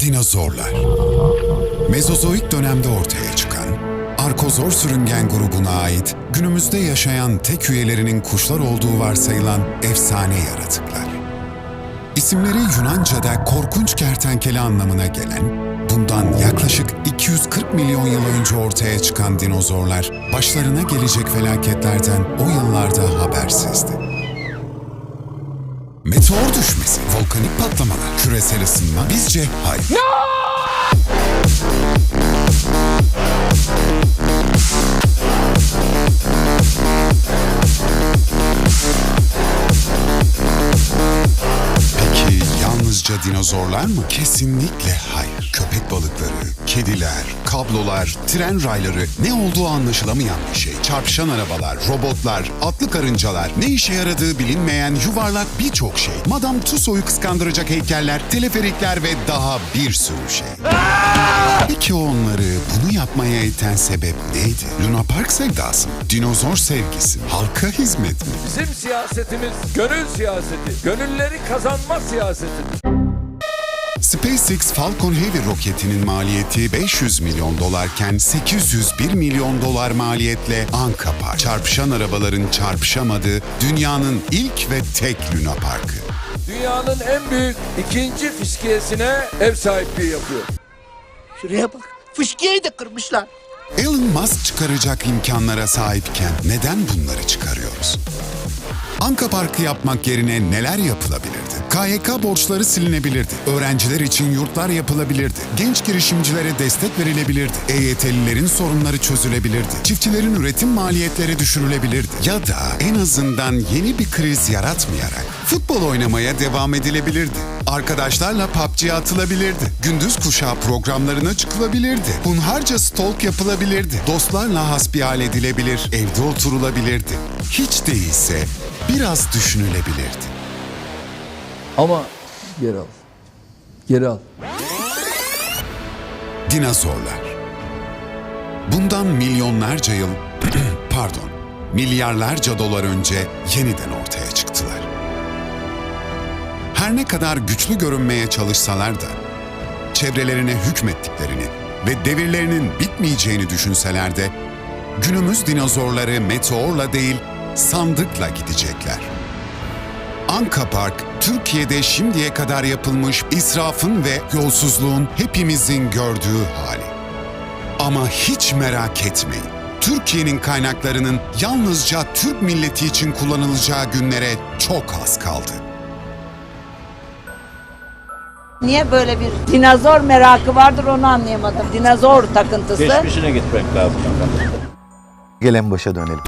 Dinozorlar Mezozoik dönemde ortaya çıkan, Arkozor sürüngen grubuna ait günümüzde yaşayan tek üyelerinin kuşlar olduğu varsayılan efsane yaratıklar. İsimleri Yunanca'da korkunç kertenkele anlamına gelen, bundan yaklaşık 240 milyon yıl önce ortaya çıkan dinozorlar, başlarına gelecek felaketlerden o yıllarda habersizdi. Meteor düşmesi, volkanik patlamalar, küresel ısınma bizce hayır. Peki yalnızca dinozorlar mı? Kesinlikle hayır. Köpek balıkları, kediler, kablolar, tren rayları ne olduğu anlaşılamayan bir şey. Çarpışan arabalar, robotlar, atlı karıncalar, ne işe yaradığı bilinmeyen yuvarlak birçok şey. Madame Tussauds'u kıskandıracak heykeller, teleferikler ve daha bir sürü şey. Peki onları bunu yapmaya iten sebep neydi? Luna Park sevdası mı? Dinozor sevgisi mi? Halka hizmet mi? Bizim siyasetimiz gönül siyaseti. Gönülleri kazanma siyaseti. SpaceX Falcon Heavy roketinin maliyeti 500 milyon dolarken 801 milyon dolar maliyetle Anka Park. Çarpışan arabaların çarpışamadığı dünyanın ilk ve tek Luna Parkı. Dünyanın en büyük ikinci fiskiyesine ev sahipliği yapıyor. Şuraya bak. Fışkiyeyi de kırmışlar. Elon Musk çıkaracak imkanlara sahipken neden bunları çıkarıyoruz? Anka Parkı yapmak yerine neler yapılabilirdi? KYK borçları silinebilirdi. Öğrenciler için yurtlar yapılabilirdi. Genç girişimcilere destek verilebilirdi. EYT'lilerin sorunları çözülebilirdi. Çiftçilerin üretim maliyetleri düşürülebilirdi. Ya da en azından yeni bir kriz yaratmayarak futbol oynamaya devam edilebilirdi. Arkadaşlarla PUBG'ye atılabilirdi. Gündüz kuşağı programlarına çıkılabilirdi. Hunharca stalk yapılabilirdi. Dostlarla hasbihal edilebilir, evde oturulabilirdi. Hiç değilse biraz düşünülebilirdi. Ama geri al. Geri al. Dinozorlar. Bundan milyonlarca yıl, pardon, milyarlarca dolar önce yeniden ortaya. Her ne kadar güçlü görünmeye çalışsalar da, çevrelerine hükmettiklerini ve devirlerinin bitmeyeceğini düşünseler de, günümüz dinozorları meteorla değil, sandıkla gidecekler. Anka Park, Türkiye'de şimdiye kadar yapılmış israfın ve yolsuzluğun hepimizin gördüğü hali. Ama hiç merak etmeyin. Türkiye'nin kaynaklarının yalnızca Türk milleti için kullanılacağı günlere çok az kaldı. Niye böyle bir dinozor merakı vardır onu anlayamadım. Dinozor takıntısı. Geçmişine gitmek lazım. Gelen başa dönelim.